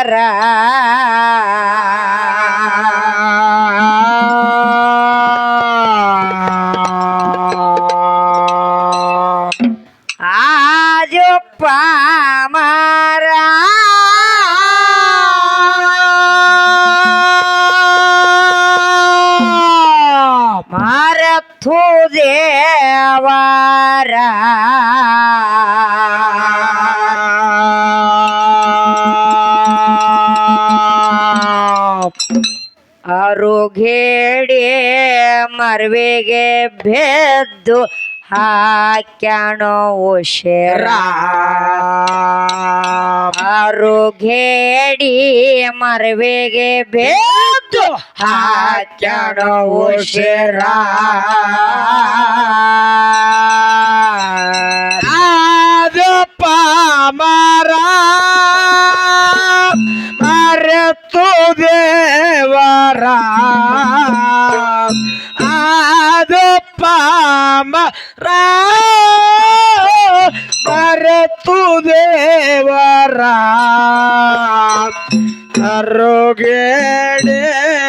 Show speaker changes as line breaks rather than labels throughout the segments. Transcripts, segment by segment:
ವರ ಆಜಪ್ಪ ಮಾರ. ಮಾರಥು ದೇವರ. ಮರ್ವಿಗೆ ಬೆದ್ದು ಹಾಕ್ಯಾಣೋ ಉಶೇರ. ಅರುಘೇಡಿ ಮರ್ವೆಗೆ ಬೆದ್ದು ಹಾಕ್ಯಾಣೋ ಉಶೇರ.
ಆದಪ್ಪ ಮರ ಮರೆತು ದೇವರ. ಮರ ಮರೆತು ದೇವರ ಅರೋಗೇಡೆ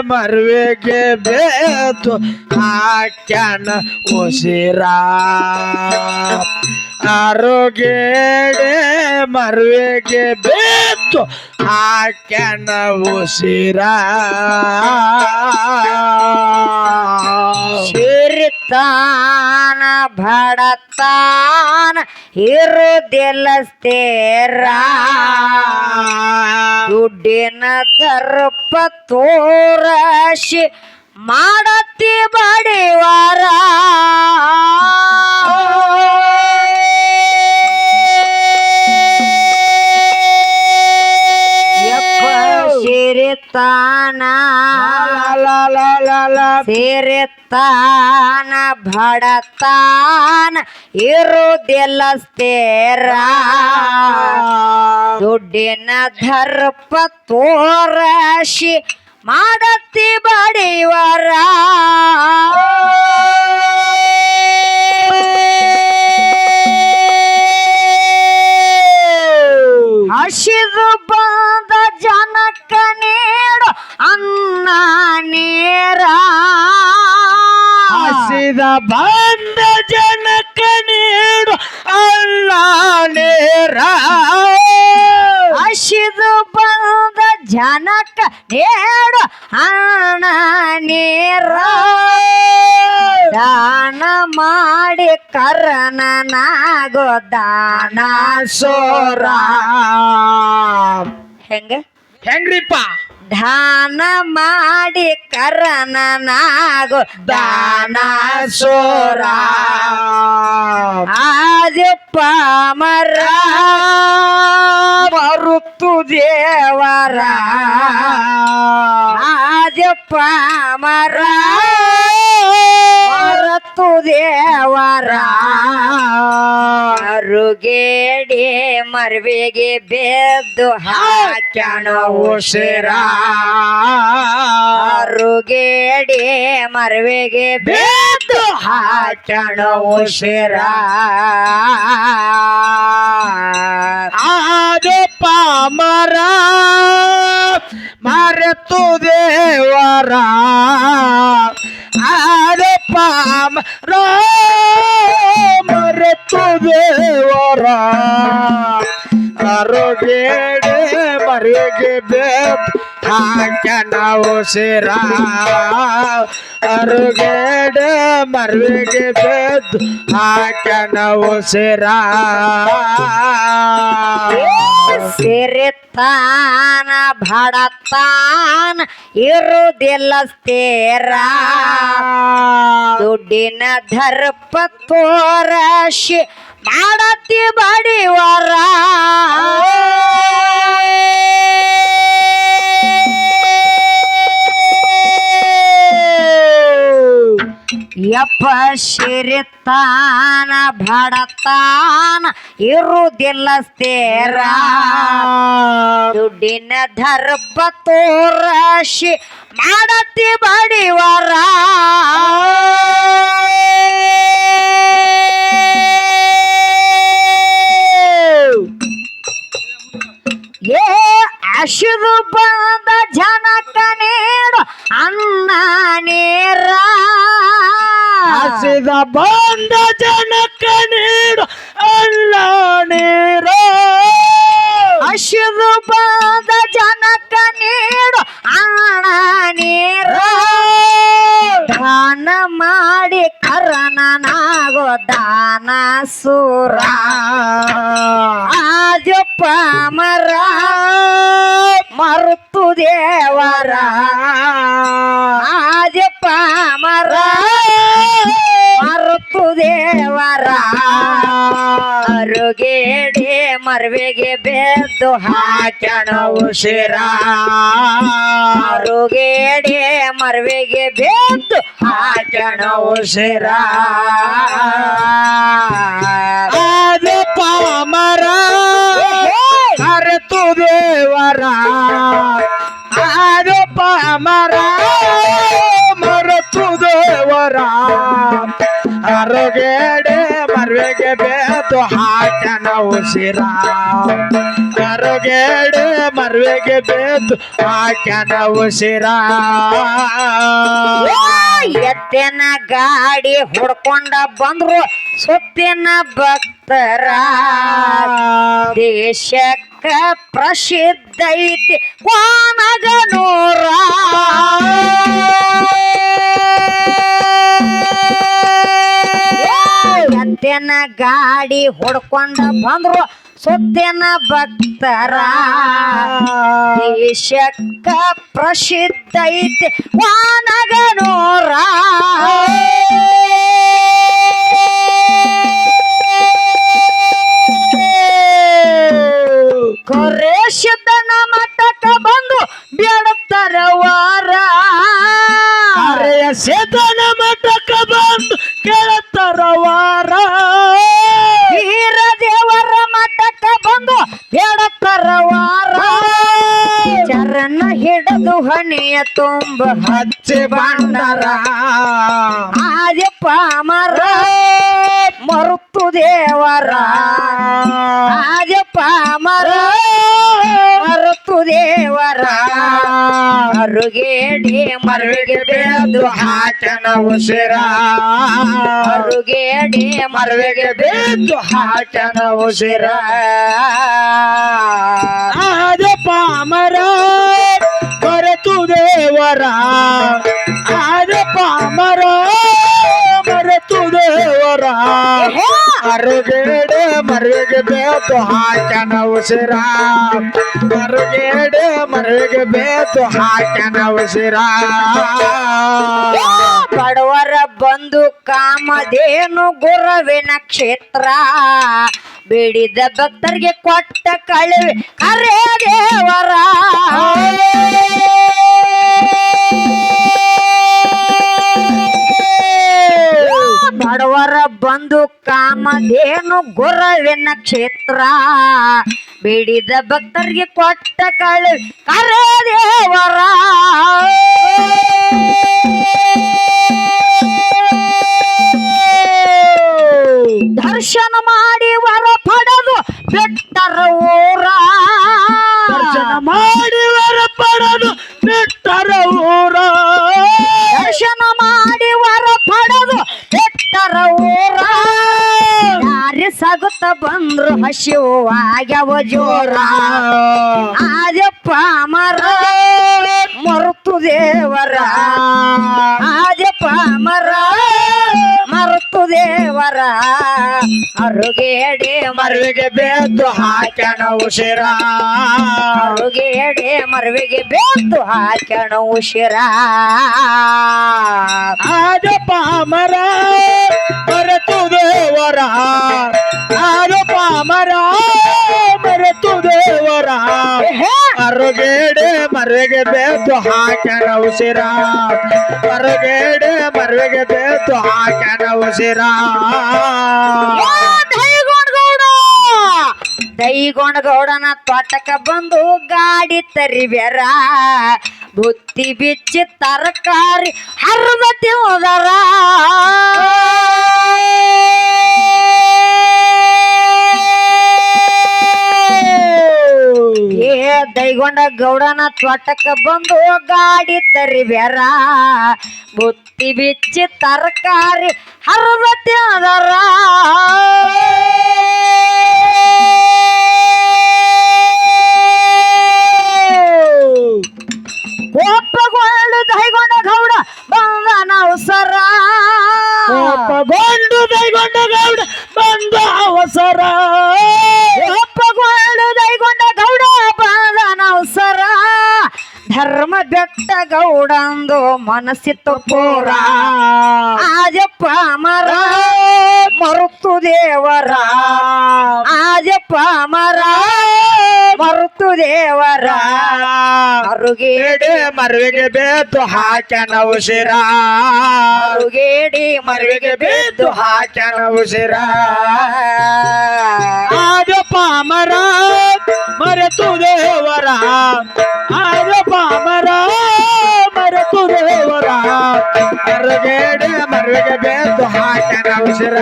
ಮರ್ವೆಗೆ ಬೇತು ಹಾಕ್ಯಾನ ಉಸಿರ. ಆರೋಗ್ಯಡೆ ಮರ್ವೆಗೆ ಬೇತು ಹಾಕ್ಯಾನ ಉಸಿರ.
ಸಿರಿತಾನ ಬಡತಾನ ಇರುದಿಲ್ಲ ಸ್ಥಿರ ದುಡ್ಡಿನ ದರ್ಪ ತೋರಶಿ ಮಾಡತಿ ಬಡಿವಾರ.
ಲ ಲ
ಸೇರೆತ್ತಾನ ಬಡತಾನ ಇರುವುದಿಲ್ಲ ಸ್ಥಿರ ದುಡ್ಡಿನ ದರ್ಪ ತೋರಶಿ ಮಾಡತ್ತಿ ಬಡಿವರ. ಹಸಿದು ಬಂದ ಜನಕ್ಕ ನೀಡು ಅನ್ನ ನೀರ.
ಹಸಿದ ಬಂದ ಜನಕ ನೀಡು ಅಲ್ಲ ನೇರ.
ಹಸಿದು ಬಂದ ಜನಕ್ಕ ನೀಡು ಅನ್ನ ನೀರ. ದಾನ ಮಾಡಿ ಕರ್ಣನಾಗೋ ದಾನ
ಸೋರ.
ಹೆಂಗ?
ಹೆಂಗ್ರಿಪ್ಪ?
ದಾನ ಮಾಡಿ ಕರನನಾಗೋ ದಾನ
ಸೋರ.
ಆದಿಪ್ಪ ಮರ. ಮರುತು ದೇವರ. ಆದಿಪ್ಪ ಮರ. ಮರತು ದೇವರ ಅರುಗೇಡಿ ಮರ್ವಿಗೆ ಬೆದ್ದು ಹಾಕ್ಯಾಣೋ ಉಸಿರ ಅರುಗೇಡಿ ಮರ್ವಿಗೆ ಬೆದ್ದು ಹಾಕ್ಯಾಣೋ ಉಸಿರ
ಆದಪ್ಪ ಮರ ಮರೆತು ದೇವರ. ಆದಪ್ಪ ಮರ ಮರೆತು ದೇವರ. ಅರೋಗೇಡೆ ಮರಿಗೆ ಬೇತ್ ಹಾಕ್ಯಾನ ಉಸಿರ. ಅರುಗೇಡೆ ಮರ್ವಿಗೆ ಬೇದ್ ಹಾಕ್ಯಾನ ಉಸಿರ.
ಸಿರಿತಾನ ಬಡತಾನ ಇರುವುದಿಲ್ಲ ಸ್ಥಿರ ದುಡ್ಡಿನ ದರ್ಪ ತೋರಶಿ ಮಾಡತಿ ಬಡಿವರ. ಯಪ್ಪ ಶಿರಿತಾನ ಬಡತಾನ ಇರುವುದಿಲ್ಲ ಸ್ಥಿರ. ದುಡ್ಡಿನ ದರ್ಪ ತೋರಶಿ ಮಾಡತಿ ಬಡಿವರ.
ಜನಕ್ಕ ನೀಡು ಅಲ್ಲ ನೀರು.
ಬಂದ ಜನಕ ನೀಡು ಅಣ ನೀರ. ದಾನ ಮಾಡಿ ಕರನನಾಗೋ ದಾನ ಸೂರ ಬೆದ್ದು ಹಾಕ್ಯಾಣ ಉಸಿರಾರುಗೇಡಿ ಮರ್ವೆಗೆ ಬೆದ್ದು ಹಾಕ್ಯಾಣ
ಉಸಿರ ಪಾಮರ ಕರೆತು ದೇವರ. ಅದು ಪಾಮರ ಮರೆತು ದೇವರ. ಅರುಗೇಡೆ ಮರ್ವೆಗೆ ಬೇತು ಹಾಕನ ಉಸಿರ. ಕರುಗೇಡು ಮರ್ವೆಗೆ ಬೇತು ಹಾಕನ ಉಸಿರ.
ಎತ್ತಿನ ಗಾಡಿ ಹುಡ್ಕೊಂಡ ಬಂದ್ರು ಸುತ್ತಿನ ಭಕ್ತರ. ದೇಶಕ್ಕ ಪ್ರಸಿದ್ಧ ಐತಿ ಕೋನಗನೂರ ಎತ್ತಿನ ಗಾಡಿ ಹೊಡ್ಕೊಂಡ ಬಂದ್ರು ಸುತ್ತಿನ ಭಕ್ತರ. ದೇಶಕ್ಕ ಪ್ರಸಿದ್ಧ ಐತಿ ವಾನಗನೂರ. ಕೊರೇಶನ ಮಠಕ್ಕ ಬಂದು ಬೇಡುತ್ತರ ವಾರ.
ಸೇತನ ಮಟ್ಟಕ್ಕೆ ಬಂದು ಕೇಳುತ್ತಾರ ವೀರ.
ಹಿಡಿದು ಹಣಿಯ ತುಂಬ
ಹಚ್ಚಿ ಬಂಡರ
ಆದ್ಯಪ್ಪ ಮರ ಮರುತು ದೇವರ ಆದ್ಯಪ್ಪ ಮರ ಮರುತು ದೇವರ ಅರುಗೇಡಿ ಮರುವಿಗೆ ಬೆಳೆದು
ಹಾಕನ ಉಸಿರ
ಅರುಗೇಡಿ ಮರುವಿಗೆ
ಬೇದು ಹಾಕನ ಉಸಿರ ಆದ ಪಾಮರ ಮರೆತು ದೇವರ ಆದ ಪಾಮರ ಮರೆತು ದೇವರ ಅರುಗೇಡೆ ಮರುವಿಗೆ ಬೇತು ಹಾಕನ ಉಸಿರ. ಅರುಗೇಡೆ ಮರುವಿಗೆ ಬೇತು ಹಾಕನ ಉಸಿರ.
ಬಡವರ ಬಂದು ಕಾಮಧೇನು ಗುರವಿನ ಕ್ಷೇತ್ರ. ಬೇಡಿದ ಭಕ್ತರಿಗೆ ಕೊಟ್ಟ ಕಳುವೆ ಕರೆ ದೇವರ. ಬಡವರ ಬಂದು ಕಾಮಧೇನು ಗುರವಿನ ಕ್ಷೇತ್ರ. ಬೇಡಿದ ಭಕ್ತರಿಗೆ ಕೊಟ್ಟ ಕಳುವೆ ಕರೆ ದೇವರ. ದರ್ಶನ ಮಾಡಿ ವರ ಪಡೆದು ಬೆಟ್ಟರ ಊರ.
ದರ್ಶನ ಮಾಡಿ ವರ ಪಡೆದು ಬಿಟ್ಟರ ಊರ.
ದರ್ಶನ ಮಾಡಿ ವರ ಪಡೆದು ಬೆಟ್ಟರ ಊರ. ಯಾರಿ ಸಗುತ್ತ ಬಂದ್ರು ಹಸಿವು ಆಗ್ಯವ ಜೋರ. ಆದ್ಯಪ್ಪ ಮರ ಮರುತು ದೇವರ. ಆದ್ಯಪ್ಪ ಮರ ದೇವರ ಅರುಗೇಡಿ ಮರುವಿಗೆ
ಮರುವಿಗೆ ಬೇದು ಹಾಕ್ಯಾನ ಉಸಿರ.
ಅರುಗೇಡಿ ಮರುವಿಗೆ ಬೇತು ಹಾಕ್ಯಾಣ ಉಸಿರ.
ಆದ ಪಾಮರ ಮರೆತು ದೇವರ. ಆದ ಪಾಮರ ಮರೆತು ದೇವರ. ಮರುಗೇಡೆ ಮರುವಿಗೆ ಬೇತು ಹಾಕ್ಯಾನ ಉಸಿರ. ಮರುಗೇಡೆ ಮರುವಿಗೆ ಬೇತು ಹಾಕ್ಯಾನ ಉಸಿರ.
ದೈಗೊಂಡಗೌಡ! ದೈಗೊಂಡಗೌಡನ ತೋಟಕ ಬಂದು ಗಾಡಿ ತರಿಬ್ಯಾರ ಬುತ್ತಿ ಬಿಚ್ಚಿ ತರಕಾರಿ ಹರಿದ ತಿಂದರ. ದೈಗೊಂಡ ಗೌಡನ ತೋಟಕ್ಕ ಬಂದು ಗಾಡಿ ತರಿಬ್ಯಾರ. ಬುತ್ತಿ ಬಿಚ್ಚಿ ತರಕಾರಿ ಹರಿದ ತಿಂದರ. ಮನಸ್ಸಿತ್ತು ಪೂರ ಆಜಪ್ಪ ಮರ. ಮರುತು ದೇವರ. ಆಜಪ್ಪ ಮರ. ಮರುತು ದೇವರ. ಮರುಗೇಡಿ
ಮರುವಿಗೆ ಬೇತು ಹಾಕ್ಯಾನ ಉಸಿರ.
ಮರುಗೇಡಿ
ಮರುವಿಗೆ ಬೇತು ಹಾಕ್ಯಾನ ಉಸಿರ. ಆಜಪ್ಪ ಮರ. ಮರೆತು ದೇವರ. ಆಜಪ್ಪ ಪಾಮರ ಉಸಿರ.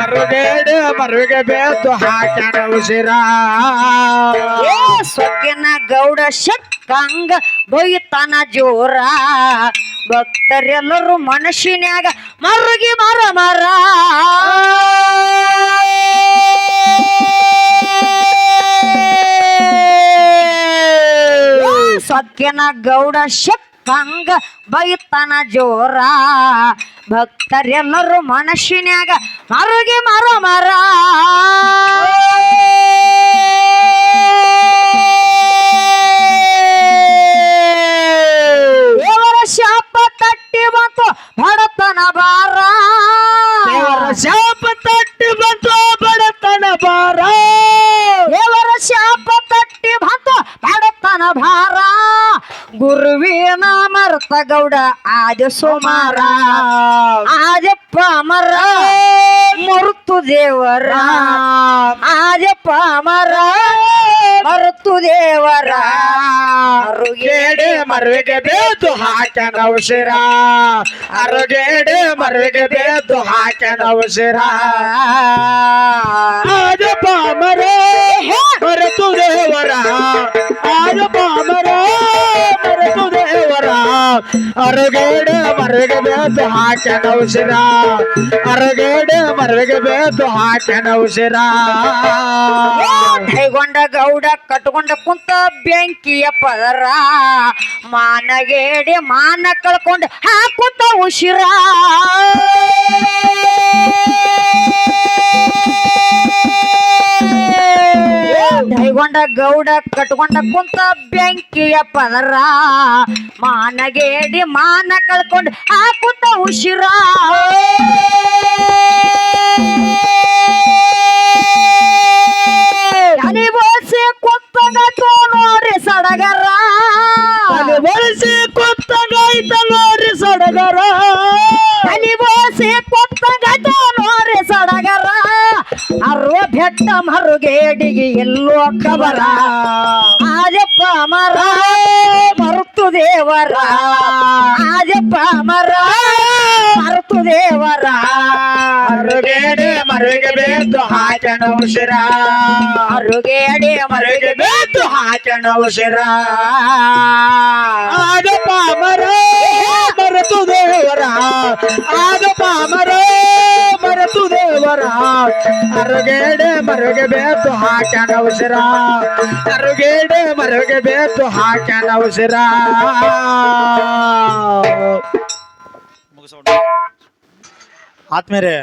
ಅರುಗೇಡಿ ಮರುವಿಗೆ ಬೇತು ಹಾಕ್ಯಾನ ಉಸಿರ.
ಏ, ಸೊಕ್ಕಿನ ಗೌಡ ಶಕ್ಕಂಗ ಬೊಯ್ತಾನ ಜೋರ. ಭಕ್ತರೆಲ್ಲರೂ ಮನಸ್ಸಿನ್ಯಾಗ ಮರುಗಿ ಮರ ಮರ. ಏ, ಸೊಕ್ಕಿನ ಗೌಡ ಶಕ್ಕಂಗ ಬೈತಾನ ಜೋರ. ಭಕ್ತರೆಲ್ಲರೂ ಮನಸ್ಸಿನ್ಯಾಗ ಮರುಗಿ ಮರ ಮರ. ಶಾಪ ತಟ್ಟಿ ಬಂತು ಬಡತನ ಬಾರ
ಶಾಪ ತಟ್ಟಿ ಬಂತು.
ಗೌಡ ಆದ ಸೋಮಾರ. ಆದಪ್ಪ ಮರ ಮರುತು ದೇವರ ಆದಪ್ಪ ಮರ ಮರುತು ದೇವರ
ಅರುಗೇಡೆ ಮರುವಿಗೆ ಬೇದು ಹಾಕ್ಯಾನ ಉಸಿರ. ಅರುಗೇಡೆ ಮರುವಿಗೆ ಬೇದು ಹಾಕ್ಯಾನ ಉಸಿರ. ಆದಪ್ಪ ಪಾಮರ ಮರುತು ದೇವರ ಆದಪ್ಪ ದೇವರ ಅರುಗೇಡೆ ಮರಗ ಬೇತು ಹಾಕ್ಯಾನ ಉಸಿರ. ಅರಗೇಡ ಮರಗ ಬೇತು ಹಾಕ್ಯಾನ ಉಸಿರ.
ಕೈಗೊಂಡ ಗೌಡ ಕಟ್ಕೊಂಡ ಕುಂತ ಬೆಂಕಿಯ ಪದರ. ಮಾನಗೇಡಿ ಮಾನ ಕಳ್ಕೊಂಡ ಹಾಕುತ್ತ ಉಸಿರ. ಕೈಗೊಂಡ ಗೌಡ, ಕಟ್ಕೊಂಡ ಕುಂತ ಬೆಂಕಿಯ ಪದರ. ಮಾನಗೇಡಿ ಮಾನ ಕಳ್ಕೊಂಡು ಹಾಕುತ್ತ ಉಸಿರ ಅನಿವಾಸಿ ಬೋಸಿ ಕುತ್ತಗತ್ತು ನೋಡ್ರಿ ಸಡಗರ.
ಅನಿವಾಸಿ ಕೊತ್ತಗೈತ ನೋಡಿ ಸಡಗರ.
ಬೆಟ್ಟ ಮರುಗೇಡಿಗೆ ಎಲ್ಲೋ ಕಬರ ಆಜಪ್ಪ ಮರ ಮರುತು ದೇವರ. ಆಜಪ್ಪ ಮರ ಮರುತು ದೇವರ.
ಮರುಗೇಡಿ ಮರುಗೆ ಬೇತು ಹಾಕಣ ಉಸಿರ.
ಮರುಗೇಡಿ
ಮರುಗೆ ಬೇತು ಹಾಕಣ ಉಸಿರ. ಆದ ಪಾಮರ ಮರೆತು ದೇವರ ಆದ ಪಾಮರ ಮರೆತು ದೇವರ ಅರುಗೇಡೆ ಮರುವಿಗೆ ಬೇತು ಹಾಕಣ ಉಸಿರ ಅರುಗೇಡೆ ಮರುವಿಗೆ ಬೇತು ಹಾಕಣ ಉಸಿರ ಆತ್ಮೇರೆ